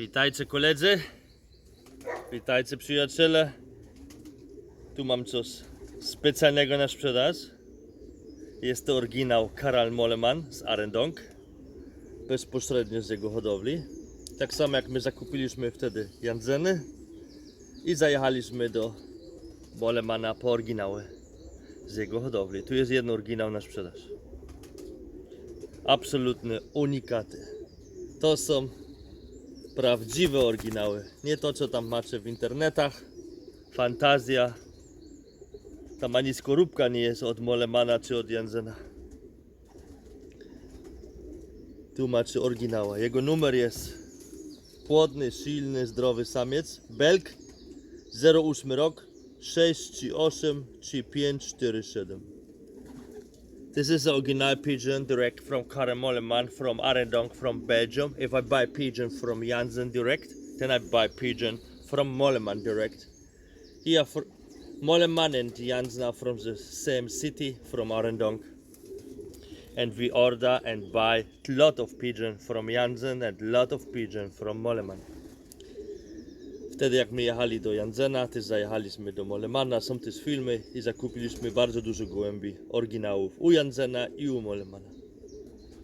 Witajcie koledzy. Witajcie przyjaciele. Tu mam coś specjalnego na sprzedaż. Jest to oryginał Karal Moleman z Arendong. Bezpośrednio z jego hodowli. Tak samo jak my zakupiliśmy wtedy Janzeny i zajechaliśmy do Molemana po oryginały z jego hodowli. Tu jest jeden oryginał na sprzedaż. Absolutne unikaty. To są prawdziwe oryginały. Nie to, co tam macie w internetach. Fantazja. Tam ani skorupka nie jest od Molemana czy od Janzena. Tu macie oryginała. Jego numer jest płodny, silny, zdrowy samiec. Belk 08 rok 638 3547. This is the original pigeon direct from Karamoleman from Arendonk from Belgium. If I buy pigeon from Janssen direct, then I buy pigeon from Moleman direct. Here for Moleman and Janssen are from the same city from Arendonk. And we order and buy lot of pigeon from Janssen and lot of pigeon from Moleman. Wtedy jak my jechali do Janzena, też zajechaliśmy do Molemana, są też filmy i zakupiliśmy bardzo dużo gołębi oryginałów u Janzena i u Molemana.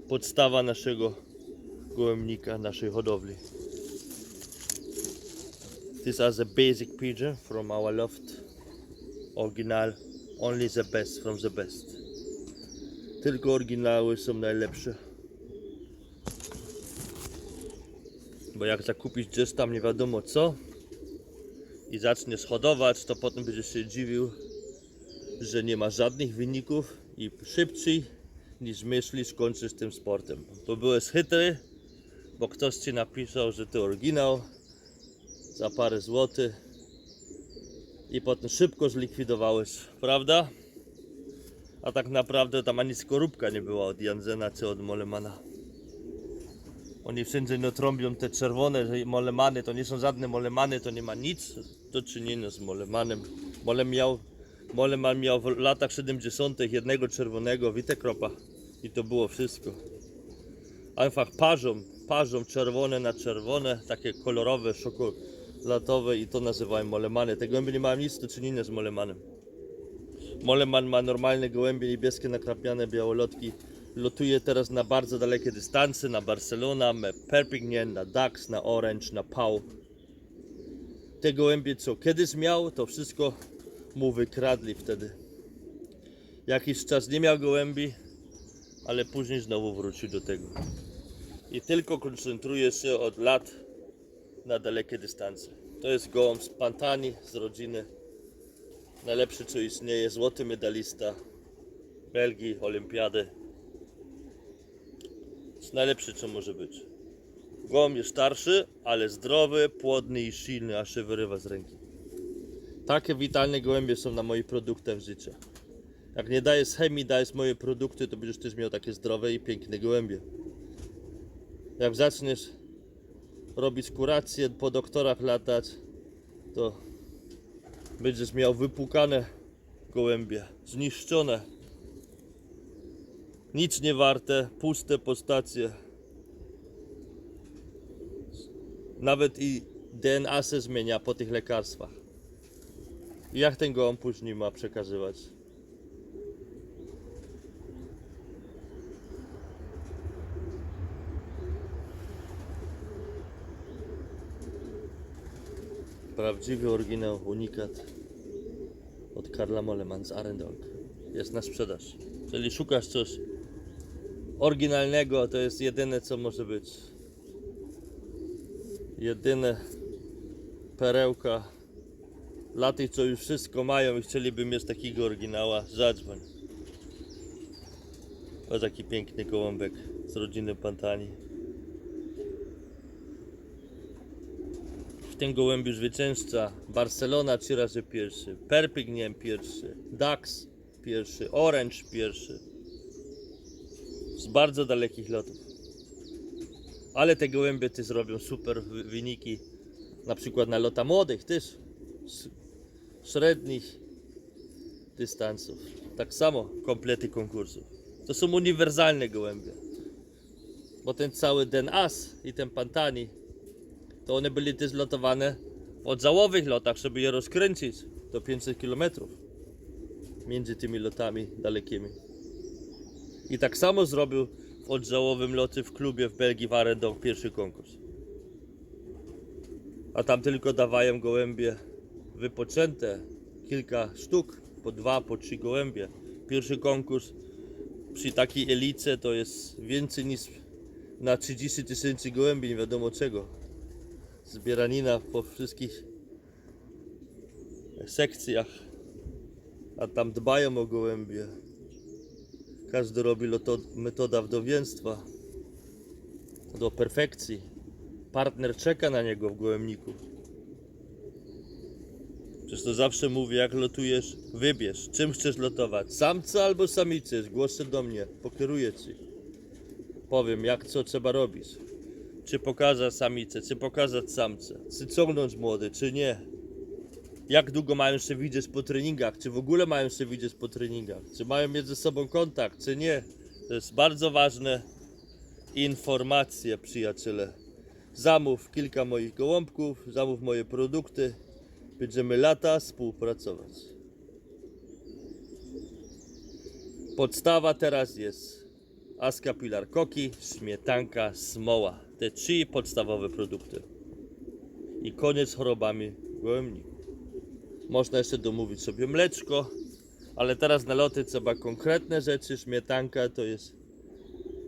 Podstawa naszego gołębnika, naszej hodowli. These are the basic pigeon from our loft. Original, only the best from the best. Tylko oryginały są najlepsze. Bo jak zakupić gdzieś tam nie wiadomo co, i zaczniesz hodować, to potem będziesz się dziwił, że nie ma żadnych wyników i szybciej niż myślisz kończysz tym sportem. Bo byłeś chytry, bo ktoś ci napisał, że to oryginał za parę złotych i potem szybko zlikwidowałeś, prawda? A tak naprawdę tam ani skorupka nie była od Janzena czy od Molemana. Oni wszędzie no trąbią te czerwone że molemany, to nie są żadne molemany, to nie ma nic do czynienia z molemanem. Molem miał, moleman miał w latach 70. jednego czerwonego witekropa i to było wszystko. Einfach parzą, parzą czerwone na czerwone, takie kolorowe, szokolatowe i to nazywają molemany. Te gołębie nie mają nic do czynienia z molemanem. Moleman ma normalne gołębie niebieskie, nakrapiane białolotki. Lotuje teraz na bardzo dalekie dystanse, na Barcelona, na Perpignan, na Dax, na Orange, na Pau. Te gołębie, co kiedyś miał, to wszystko mu wykradli wtedy. Jakiś czas nie miał gołębi, ale później znowu wrócił do tego. I tylko koncentruje się od lat na dalekie dystanse. To jest gołąb z Pantani, z rodziny. Najlepszy, co istnieje, złoty medalista Belgii, Olimpiady. Jest najlepszy, co może być. Gołąb jest starszy, ale zdrowy, płodny i silny, aż się wyrywa z ręki. Takie witalne gołębie są na moich produktach życia. Jak nie dajesz chemii, dajesz moje produkty, to będziesz też miał takie zdrowe i piękne gołębie. Jak zaczniesz robić kurację, po doktorach latać, to będziesz miał wypłukane gołębie, zniszczone, nic nie warte, puste postacje. Nawet i DNA się zmienia po tych lekarstwach. Jak ten gołąb później ma przekazywać? Prawdziwy oryginał, unikat od Karla Moleman z Arendong. Jest na sprzedaż. Jeżeli szukasz coś oryginalnego, to jest jedyne co może być. Jedyne perełka dla tych, co już wszystko mają i chcieliby mieć takiego oryginała, zadzwoń. O taki piękny gołąbek z rodziny Pantani. W tym gołębiu zwycięzca Barcelona trzy razy pierwszy, Perpignan pierwszy, Dax pierwszy, Orange pierwszy. Z bardzo dalekich lotów. Ale te gołębie ty zrobią super wy- wyniki. Na przykład na lota młodych też. z Średnich dystansów. Tak samo komplety konkursów. To są uniwersalne gołębie. Bo ten cały Den As i ten Pantani to one były też lotowane w odzałowych lotach, żeby je rozkręcić do 500 km między tymi lotami dalekimi. I tak samo zrobił w odzałowym locie w klubie w Belgii w Arendon pierwszy konkurs. A tam tylko dawają gołębie wypoczęte, kilka sztuk, po dwa, po trzy gołębie. Pierwszy konkurs przy takiej elice to jest więcej niż na 30 tysięcy gołębi, nie wiadomo czego. Zbieranina po wszystkich sekcjach, a tam dbają o gołębie. Każdy robi metoda wdowieństwa do perfekcji. Partner czeka na niego w gołębniku. Przecież to zawsze mówię, jak lotujesz, wybierz, czym chcesz lotować. Samca albo samicę, zgłoś się do mnie, pokieruję ci. Powiem, jak co trzeba robić. Czy pokazać samicę, czy pokazać samcę, czy ciągnąć młody, czy nie. Jak długo mają się widzieć po treningach, czy w ogóle mają się widzieć po treningach, czy mają mieć ze sobą kontakt, czy nie. To jest bardzo ważne informacje, przyjaciele. Zamów kilka moich gołąbków, zamów moje produkty. Będziemy lata współpracować. Podstawa teraz jest Aska Koki, śmietanka, smoła. Te trzy podstawowe produkty. I koniec chorobami gołębników. Można jeszcze domówić sobie mleczko, ale teraz na loty trzeba konkretne rzeczy. Śmietanka to jest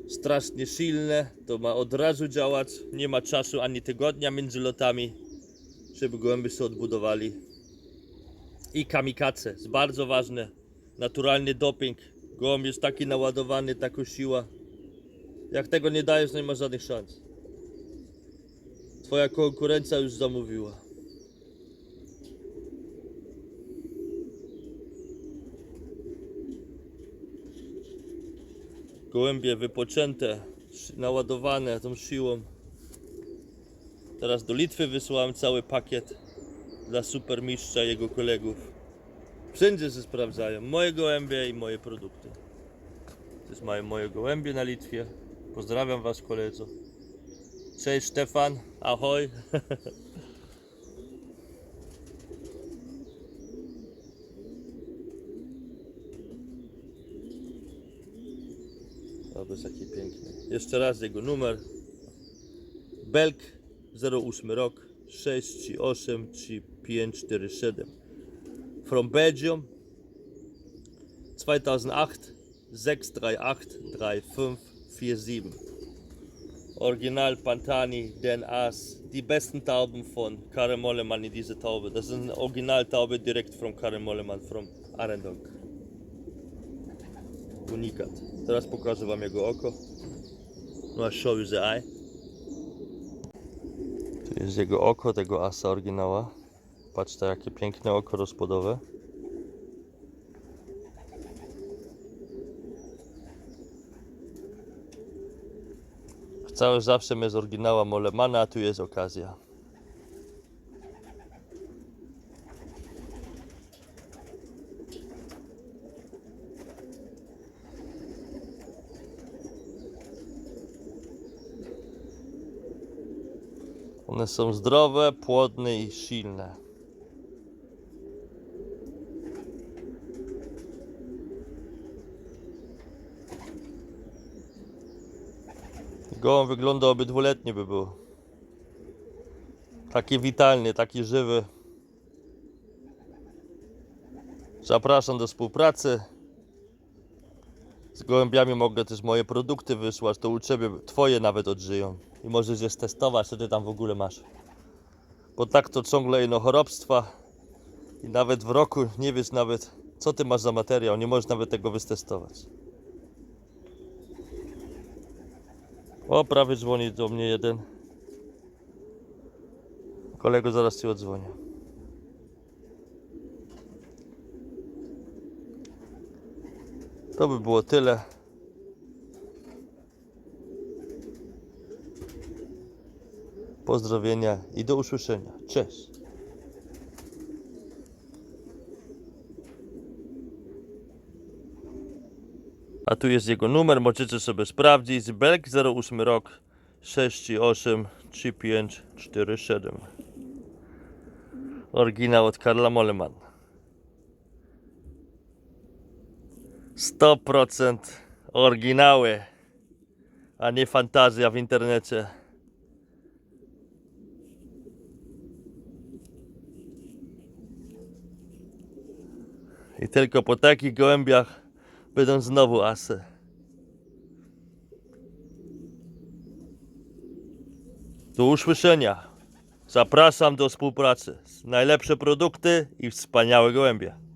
strasznie silne, to ma od razu działać. Nie ma czasu ani tygodnia między lotami, żeby gołębie się odbudowali. I kamikace, jest bardzo ważne. Naturalny doping. Gołąb jest taki naładowany, taka siła. Jak tego nie dajesz, nie ma żadnych szans. Twoja konkurencja już zamówiła. Gołębie wypoczęte, naładowane tą siłą. Teraz do Litwy wysłałem cały pakiet dla supermistrza i jego kolegów. Wszędzie się sprawdzają. Moje gołębie i moje produkty. To mają moje gołębie na Litwie. Pozdrawiam Was koledzy. Cześć Stefan, ahoj. Piękny. Jeszcze raz jego numer. Belk 08 rok 638 3547 From Belgium 2008 638 3547 Original Pantani, Den Aas, die besten Tauben von Karim Mollemann in diese Taube. Das ist eine Originaltaube direkt von Karim Mollemann, from Arendonk. Unikat. Teraz pokażę wam jego oko. No, show you the eye. Tu jest jego oko, tego asa oryginała. Patrzcie jakie piękne oko rozpodowe. Całe zawsze z oryginała Molemana, a tu jest okazja. One są zdrowe, płodne i silne. Gołąb wygląda obydwuletnie by był. Taki witalny, taki żywy. Zapraszam do współpracy. Z gołębiami mogę też moje produkty wysłać, to u Ciebie Twoje nawet odżyją. I możesz je testować, co Ty tam w ogóle masz. Bo tak to ciągle ino chorobstwa. I nawet w roku nie wiesz nawet, co Ty masz za materiał. Nie możesz nawet tego wytestować. O, prawie dzwoni do mnie jeden. Kolego, zaraz Ci odzwonię. To by było tyle. Pozdrowienia i do usłyszenia. Cześć. A tu jest jego numer, możecie sobie sprawdzić. Belk 08 rok 638 3547 Oryginał od Karla Moleman 100% oryginały, a nie fantazja w internecie. I tylko po takich gołębiach będą znowu asy. Do usłyszenia. Zapraszam do współpracy. Najlepsze produkty i wspaniałe gołębie.